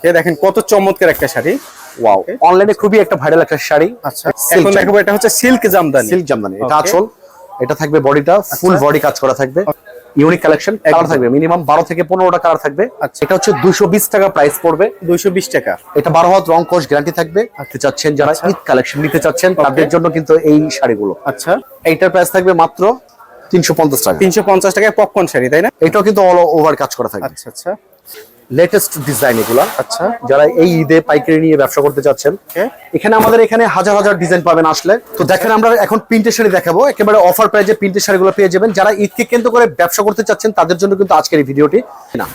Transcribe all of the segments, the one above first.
ওকে দেখেন কত চমৎকার একটা শাড়ি। ওয়াও অনলাইনে খুবই একটা ভাইরাল একটা শাড়ি। আচ্ছা এখন দেখাবো এটা হচ্ছে সিল্ক জামদানি সিল্ক জামদানি এটা. আঁচল। এটা থাকবে বডিটা ফুল আচ্ছা। বডি কাজ করা থাকবে। ইউনিক কালেকশন কালার থাকবে মিনিমাম বারো থেকে পনেরোটা কালার থাকবে। আচ্ছা। এটা হচ্ছে দুশো বিশ টাকা প্রাইস পড়বে। দুইশো বিশ টাকা। এটা বারো হাত রং কোষ গ্যারান্টি থাকবে। নিতে চাচ্ছেন যারা ঈদ কালেকশন নিতে চাচ্ছেন তাদের জন্য কিন্তু এই শাড়িগুলো। আচ্ছা। এইটার প্রাইস থাকবে মাত্র তিনশো পঞ্চাশ টাকা। তিনশো পঞ্চাশ টাকায় পপকর্ন শাড়ি তাই না? এটাও কিন্তু অল ওভার কাজ করা থাকবে। আচ্ছা আচ্ছা। লেটেস্ট ডিজাইন এগুলা। আচ্ছা। যারা এই ঈদে পাইকারি নিয়ে ব্যবসা করতে চাচ্ছেন। এখানে আমাদের এখানে হাজার হাজার ডিজাইন পাবেন আসলে। তো দেখেন আমরা এখন প্রিন্টের শাড়ি দেখাবো। একেবারে অফার প্রাইজে প্রিন্টের শাড়িগুলো পেয়ে যাবেন। যারা ঈদকে কেন্দ্র করে ব্যবসা করতে চাচ্ছেন তাদের জন্য কিন্তু আজকের এই ভিডিওটি না।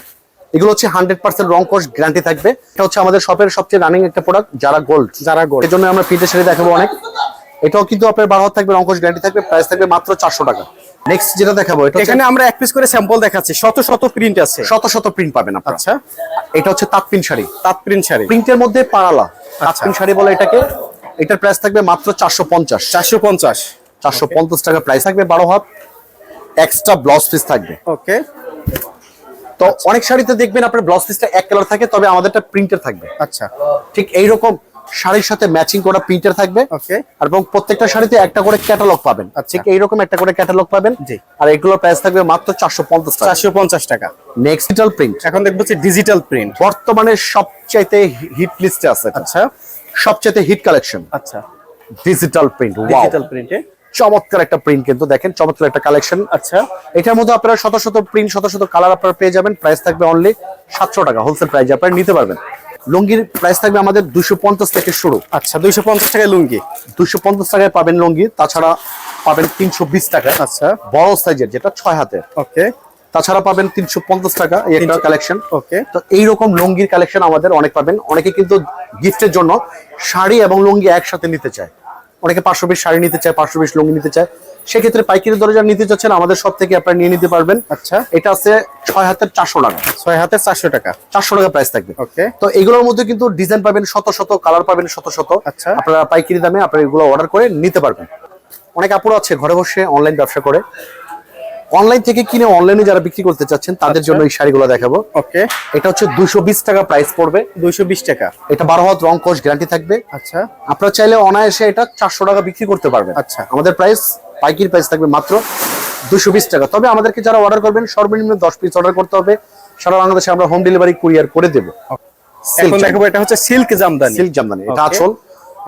এগুলো হচ্ছে হান্ড্রেড পার্সেন্ট রং কোর্স গ্যারান্টি থাকবে। এটা হচ্ছে আমাদের শপের সবচেয়ে রানিং একটা প্রোডাক্ট যারা গোল্ড যারা gold। এর জন্য আমরা প্রিন্টের শাড়ি দেখাবো অনেক। এটাও কিন্তু আপনার বারো হাত থাকবে কোর্স গ্যারান্টি থাকবে প্রাইস থাকবে মাত্র চারশো টাকা। নেক্সট যেটা দেখাবো এটা এখানে আমরা এক পিস করে স্যাম্পল দেখাচ্ছি শত শত প্রিন্ট আছে। শত শত প্রিন্ট পাবেন আপনারা। আচ্ছা। এটা হচ্ছে তাঁত শাড়ি। তাঁত শাড়ি। প্রিন্টের মধ্যে পাড়ালা তাঁত আচ্ছা। শাড়ি বলে এটাকে এটার প্রাইস থাকবে মাত্র চারশো পঞ্চাশ। চারশো পঞ্চাশ। চারশো পঞ্চাশ টাকা প্রাইস থাকবে বারো হাত। এক্সট্রা ব্লাউজ পিস থাকবে। ওকে। তো অনেক শাড়িতে দেখবেন আপনার ব্লাউজ পিসটা এক কালার থাকে তবে আমাদেরটা প্রিন্টের থাকবে। আচ্ছা। ঠিক এইরকম শাড়ির সাথে ম্যাচিং করা প্রিন্টার থাকবে। এবং প্রত্যেকটা শাড়িতে একটা করে ক্যাটালগ পাবেন। আচ্ছা। ঠিক এইরকম একটা করে ক্যাটালগ পাবেন। আর এগুলোর প্রাইস থাকবে মাত্র চারশো পঞ্চাশ টাকা। চারশো পঞ্চাশ টাকা। নেক্সট ডিজিটাল প্রিন্ট এখন দেখব ডিজিটাল প্রিন্ট বর্তমানে সবচাইতে হিট লিস্টে আছে। আচ্ছা। সবচাইতে হিট কালেকশন আচ্ছা। ডিজিটাল প্রিন্ট ডিজিটাল প্রিন্টে চমৎকার একটা প্রিন্ট কিন্তু দেখেন চমৎকার একটা কালেকশন আচ্ছা। এটার মধ্যে আপনারা শত শত প্রিন্ট শত শত কালার আপনারা পেয়ে যাবেন। প্রাইস থাকবে অনলি সাতশো টাকা। হোলসেল প্রাইস আপনারা নিতে পারবেন। লুঙ্গির প্রাইস থাকবে আমাদের দুশো পঞ্চাশ থেকে শুরু। আচ্ছা দুইশো পঞ্চাশ টাকায় লুঙ্গি? দুশো পঞ্চাশ টাকায় পাবেন লুঙ্গি তাছাড়া পাবেন তিনশো বিশ টাকায় আচ্ছা। বড় সাইজের যেটা ছয় হাতের। ওকে। তাছাড়া পাবেন তিনশো পঞ্চাশ টাকা একটা কালেকশন ওকে। তো এইরকম লুঙ্গির কালেকশন আমাদের অনেক পাবেন। অনেকে কিন্তু গিফটের জন্য শাড়ি এবং লুঙ্গি একসাথে নিতে চায়। অনেকে পাঁচশো পিস শাড়ি নিতে চায় পাঁচশো পিস লুঙ্গি নিতে চায়। সেক্ষেত্রে পাইকারি দরে যারা নিতে চাচ্ছেন আমাদের সব থেকে আপনারা নিয়ে নিতে পারবেন। আচ্ছা। এটা আছে ছয় হাতের চারশো টাকা। ছয় হাতে চারশো টাকা। চারশো টাকা প্রাইস থাকবে। ওকে। তো এগুলোর মধ্যে কিন্তু ডিজাইন পাবেন শত শত কালার পাবেন শত শত। আচ্ছা। আপনারা পাইকারি দামে আপনারা এগুলো অর্ডার করে নিতে পারবেন। অনেক আপুরা আছে ঘরে বসে অনলাইন ব্যবসা করে। অনলাইন থেকে কিনে অনলাইনে যারা বিক্রি করতে চাচ্ছেন তাদের আচ্ছা। জন্য এই শাড়িগুলো দেখাবো। ওকে। এটা হচ্ছে দুশো বিশ টাকা প্রাইস পড়বে। দুইশো বিশ টাকা। এটা বারো হাত রং কোষ গ্যারান্টি থাকবে। আচ্ছা। আপনারা চাইলে অনায়াসে এটা চারশো টাকা বিক্রি করতে পারবেন। আচ্ছা। আমাদের প্রাইস পাইকারি প্রাইস থাকবে মাত্র দুশো বিশ টাকা। তবে আমাদেরকে যারা অর্ডার করবেন সর্বনিম্ন দশ পিস অর্ডার করতে হবে। সারা বাংলাদেশে আমরা হোম ডেলিভারি কুরিয়ার করে দেবো। এখন এটা হচ্ছে সিল্ক জামদানি। সিল্ক জামদানি এটা Okay.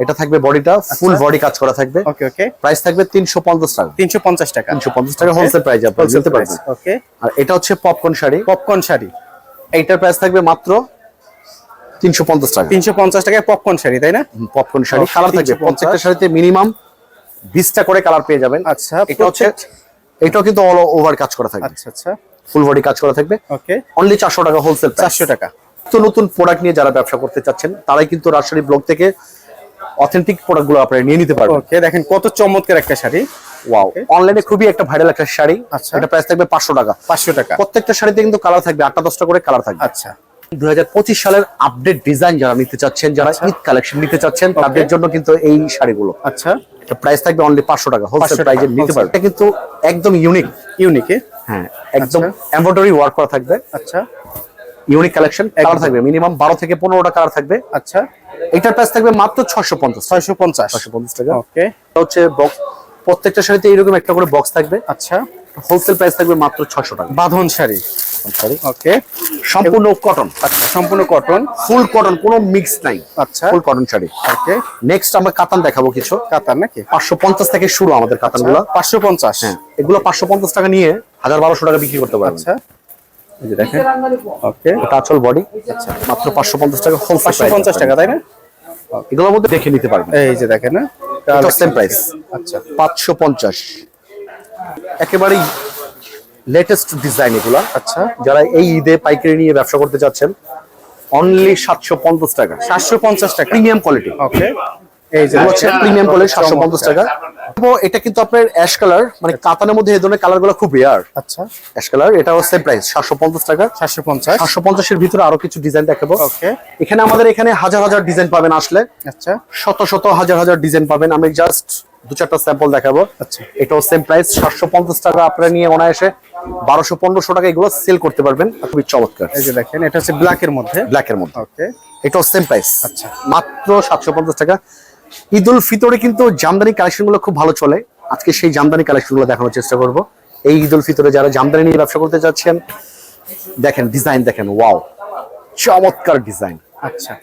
এটা থাকবে বডিটা ফুল বডি কাজ করা থাকবে। ওকে ওকে প্রাইস থাকবে তিনশো পঞ্চাশ টাকা। তিনশো পঞ্চাশ টাকা। তিনশো পঞ্চাশ টাকা হোলসেল প্রাইস আপনারা নিতে পারবেন। ওকে আর এটা হচ্ছে পপকর্ন শাড়ি। পপকর্ন শাড়ি। এইটার প্রাইস থাকবে মাত্র তিনশো পঞ্চাশ টাকা। তিনশো পঞ্চাশ টাকায় পপকর্ন শাড়ি তাই না? পপকর্ন শাড়ি। কালার থাকবে প্রত্যেকটা শাড়িতে মিনিমাম বিশটা করে কালার পেয়ে যাবেন। আচ্ছা এটা হচ্ছে এটাও কিন্তু অল ওভার কাজ করা থাকবে। আচ্ছা আচ্ছা। ফুল বডি কাজ করা থাকবে। ওকে অনলি চারশো টাকা হোলসেল চারশো টাকা। তো নতুন প্রোডাক্ট নিয়ে যারা ব্যবসা করতে চাচ্ছেন তারাই কিন্তু রাজশাহী ব্লগ থেকে অথেন্টিক প্রোডাক্টগুলো আপনারা নিয়ে নিতে পারবেন। ওকে দেখেন কত চমৎকার একটা শাড়ি। ওয়াও অনলাইনে খুবই একটা ভাইরাল একটা শাড়ি। আচ্ছা। এটা প্রাইস থাকবে পাঁচশো টাকা। পাঁচশো টাকা। প্রত্যেকটা শাড়িতে কিন্তু কালার থাকবে আটটা দশটা করে কালার থাকবে। আচ্ছা। সালের আপডেট ডিজাইন যারা নিতে চাচ্ছেন যারা ঈদ কালেকশন নিতে চাচ্ছেন তাদের জন্য কিন্তু এই শাড়িগুলো। আচ্ছা। প্রাইস থাকবে অনলি পাঁচশো টাকা হোলসেল 500 প্রাইজে টাকা, নিতে এটা কিন্তু একদম ইউনিক ইউনিকে হ্যাঁ একদম আচ্ছা। এমব্রয়ডারি ওয়ার্ক করা থাকবে। আচ্ছা। ইউনিক কালেকশন কালার থাকবে মিনিমাম বারো থেকে পনেরোটা কালার থাকবে। আচ্ছা। এটার প্রাইস থাকবে মাত্র ছয়শো পঞ্চাশ। ছয়শো পঞ্চাশ। ছয়শো পঞ্চাশ টাকা। ওকে হচ্ছে বক্স প্রত্যেকটা শাড়িতে এরকম একটা করে বক্স থাকবে। আচ্ছা। হোলসেল প্রাইস থাকবে মাত্র ছশো টাকা। বাঁধন শাড়ি। সরি ওকে সম্পূর্ণ কটন আচ্ছা সম্পূর্ণ কটন ফুল কটন কোনো মিক্স নাই। আচ্ছা। Full cotton sari. Okay next আমরা কাতান দেখাবো কিছু। কাতার নাকি? পাঁচশো পঞ্চাশ থেকে শুরু আমাদের কাতানগুলো পাঁচশো পঞ্চাশ। হ্যাঁ এগুলো পাঁচশো পঞ্চাশ টাকা নিয়ে হাজার বারোশো টাকা বিক্রি করতে পারবেন। আচ্ছা। এই যে দেখেন। ওকে এটা আচল বডি মাত্র পাঁচশো পঞ্চাশ টাকা হোলসেল পাঁচশো পঞ্চাশ টাকা তাই না? এগুলোর মধ্যে দেখে নিতে পারবেন। এই যে দেখেন না? সেম প্রাইস আচ্ছা। পাঁচশো পঞ্চাশ। একেবারেই লেটেস্ট ডিজাইন এগুলা। আচ্ছা। যারা এই ঈদে পাইকারি নিয়ে ব্যবসা করতে চাচ্ছেন অনলি সাতশো পঞ্চাশ টাকা। সাতশো পঞ্চাশ টাকা। Premium quality okay. এই যে হচ্ছে প্রিমিয়াম কোয়ালিটি সাতশো পঞ্চাশ টাকা। এটা কিন্তু আপনার অ্যাশ কালার মানে কাতানের মধ্যে এই ধরনের কালারগুলো খুব রেয়ার আচ্ছা। অ্যাশ কালার এটা হচ্ছে প্রাইস সাতশো পঞ্চাশ টাকা। সাতশো পঞ্চাশ। সাতশো পঞ্চাশের ভিতরে আরও কিছু ডিজাইন দেখাবো। ওকে। এখানে আমাদের এখানে হাজার হাজার ডিজাইন পাবেন আসলে। আচ্ছা। শত শত হাজার হাজার ডিজাইন পাবেন। আমি জাস্ট দু চারটা স্যাম্পল দেখাবো। আচ্ছা। এটাও সেম প্রাইস সাতশো পঞ্চাশ টাকা আপনারা নিয়ে অনায়াসে বারোশো পনেরোশো টাকা এগুলো সেল করতে পারবেন। খুবই চমৎকার। এই যে দেখেন এটা হচ্ছে ব্ল্যাকের মধ্যে। ব্ল্যাক এর মধ্যে। ওকে এটাও সেম প্রাইস আচ্ছা। মাত্র সাতশো পঞ্চাশ টাকা। ঈদ উল ফিতরে কিন্তু জামদানি কালেকশনগুলো খুব ভালো চলে। আজকে সেই জামদানি কালেকশনগুলো দেখানোর চেষ্টা করব। এই ঈদ উল ফিতরে যারা জামদানি নিয়ে ব্যবসা করতে চাচ্ছেন দেখেন ডিজাইন দেখেন ওয়াও চমৎকার ডিজাইন আচ্ছা।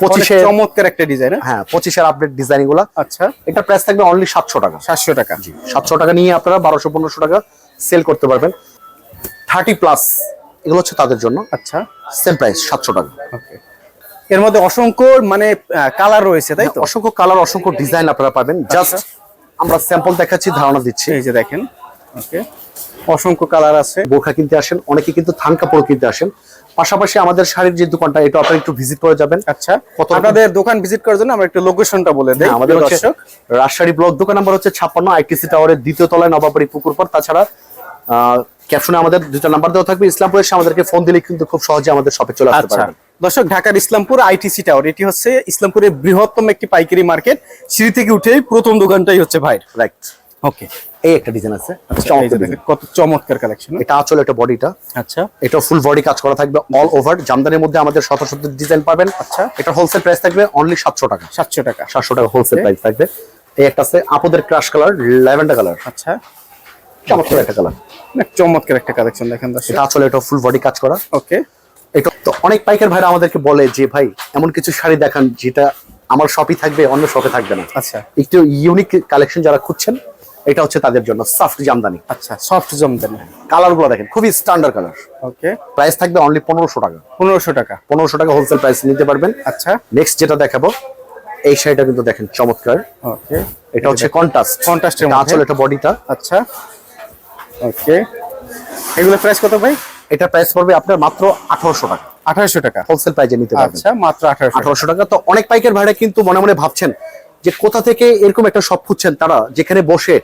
পঁচিশে চমৎকার একটা ডিজাইন হ্যাঁ? পঁচিশের আপডেট ডিজাইনগুলা। আচ্ছা। এটা প্রাইস থাকবে অনলি সাতশো টাকা। সাতশো টাকা। সাতশো টাকা নিয়ে আপনারা বারোশো পনেরোশো টাকা সেল করতে পারবেন। থার্টি প্লাস এগুলো হচ্ছে তাদের জন্য। আচ্ছা। সেম প্রাইস সাতশো টাকা। ওকে এর মধ্যে অসংখ্য মানে কালার রয়েছে তাই তো? অসংখ্য কালার অসংখ্য ডিজাইন আপনারা পাবেন। জাস্ট আমরা স্যাম্পল দেখাচ্ছি ধারণা দিচ্ছি। এই যে দেখেন। ওকে অসংখ্য কালার আছে। বোরখা কিনতে আসেন অনেকে কিন্তু থান কাপড় কিনতে আসেন। পাশাপাশি আমাদের শাড়ির যে দোকানটা এটা আপনারা একটু ভিজিট করে যাবেন। আচ্ছা আপনাদের দোকান ভিজিট করার জন্য আমরা একটু লোকেশনটা বলে দেই হ্যাঁ, আমাদের দর্শক। রাজশাহী ব্লক দোকান নাম্বার হচ্ছে ছাপ্পান্ন আইটিসি টাওয়ারের দ্বিতীয় তলায় নবাবাড়ি পুকুর পাড় তাছাড়া ক্যাপশনে আমাদের দুটো নাম্বার দেওয়া থাকবে। ইসলামপুর এসে আমাদেরকে ফোন দিলে কিন্তু খুব সহজে আমাদের শপে চলে আসতে আচ্ছা পারবেন। দর্শক ঢাকার ইসলামপুর আইটিসি টাওয়ার এটি হচ্ছে ইসলামপুরের বৃহত্তম একটি পাইকারি মার্কেট সিঁড়ি থেকে উঠে প্রথম দোকানটাই হচ্ছে ভাই রাইট ওকে এই একটা ডিজাইন আছে। আচ্ছা, কত চমৎকার কালেকশন এটা আচল এটা বডিটা আচ্ছা। এটা ফুল বডি কাজ করা থাকবে অল ওভার জামদানির মধ্যে আমাদের শত শত ডিজাইন পাবেন। আচ্ছা। এটা হোলসেল প্রাইস থাকবে অনলি সাতশো টাকা। সাতশো টাকা। সাতশো টাকা হোলসেল প্রাইস থাকবে। এই একটা আছে আপদের ক্রাশ কালার ল্যাভেন্ডার কালার আচ্ছা। চমৎকার একটা কালার অনেক চমৎকার একটা কালেকশন দেখেন এটা আসলে এটা ফুল বডি কাজ করা। ওকে এটা তো অনেক পাইকার ভাইরা আমাদেরকে বলে যে ভাই এমন কিছু শাড়ি দেখান যেটা আমার শপই থাকবে অন্য শপে থাকবে না। আচ্ছা। একটু ইউনিক কালেকশন যারা খুঁজছেন এটা হচ্ছে তাদের জন্য সফট জামদানি। আচ্ছা সফট জামদানি। কালারগুলো দেখেন খুবই স্ট্যান্ডার্ড কালার ওকে প্রাইস থাকবে অনলি পনেরোশো টাকা। পনেরোশো টাকা। পনেরোশো টাকা হোলসেল প্রাইস নিতে পারবেন। আচ্ছা। নেক্সট যেটা দেখাবো এই শাড়িটা কিন্তু দেখেন চমৎকার। ওকে এটা হচ্ছে কন্ট্রাস্ট এর মধ্যে। এটা বডিটা আচ্ছা। ওকে এগুলো প্রাইস কত ভাই? এটা প্রাইস পড়বে আপনার মাত্র আঠারোশো টাকা। আঠারোশো টাকা। হোলসেল প্রাইসে নিতে পারবেন। আচ্ছা মাত্র আঠারোশো আঠারোশো টাকা। তো অনেক পাইকার ভাইরা কিন্তু মনে মনে ভাবছেন যে কোথা থেকে এরকম একটা শপ খুঁজছেন তারা যেখানে বসে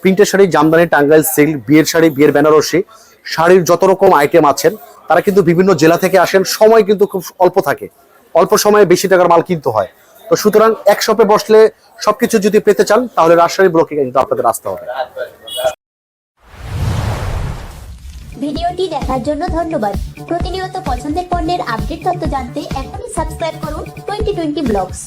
প্রিন্টের শাড়ি, জামদানি, টাঙ্গাইল সিল্ক, বিয়ের শাড়ি, বিয়ের বেনারসি, শাড়ির যত রকম আইটেম আছেন, তারা কিন্তু বিভিন্ন জেলা থেকে আসেন, সময় কিন্তু খুব অল্প থাকে। অল্প সময়ে বেশি টাকার মাল কিনতে হয়। তো সুতরাং এক শপে বসলে সবকিছু যদি পেতে চান, তাহলে রাজশাহী ব্লকে কিন্তু আপনাদের আসতে হবে। ভিডিওটি দেখার জন্য ধন্যবাদ। প্রতিনিয়ত পছন্দের পণ্যের আপডেট তথ্য জানতে এখনই সাবস্ক্রাইব করুন টোয়েন্টি টোয়েন্টি ব্লগস।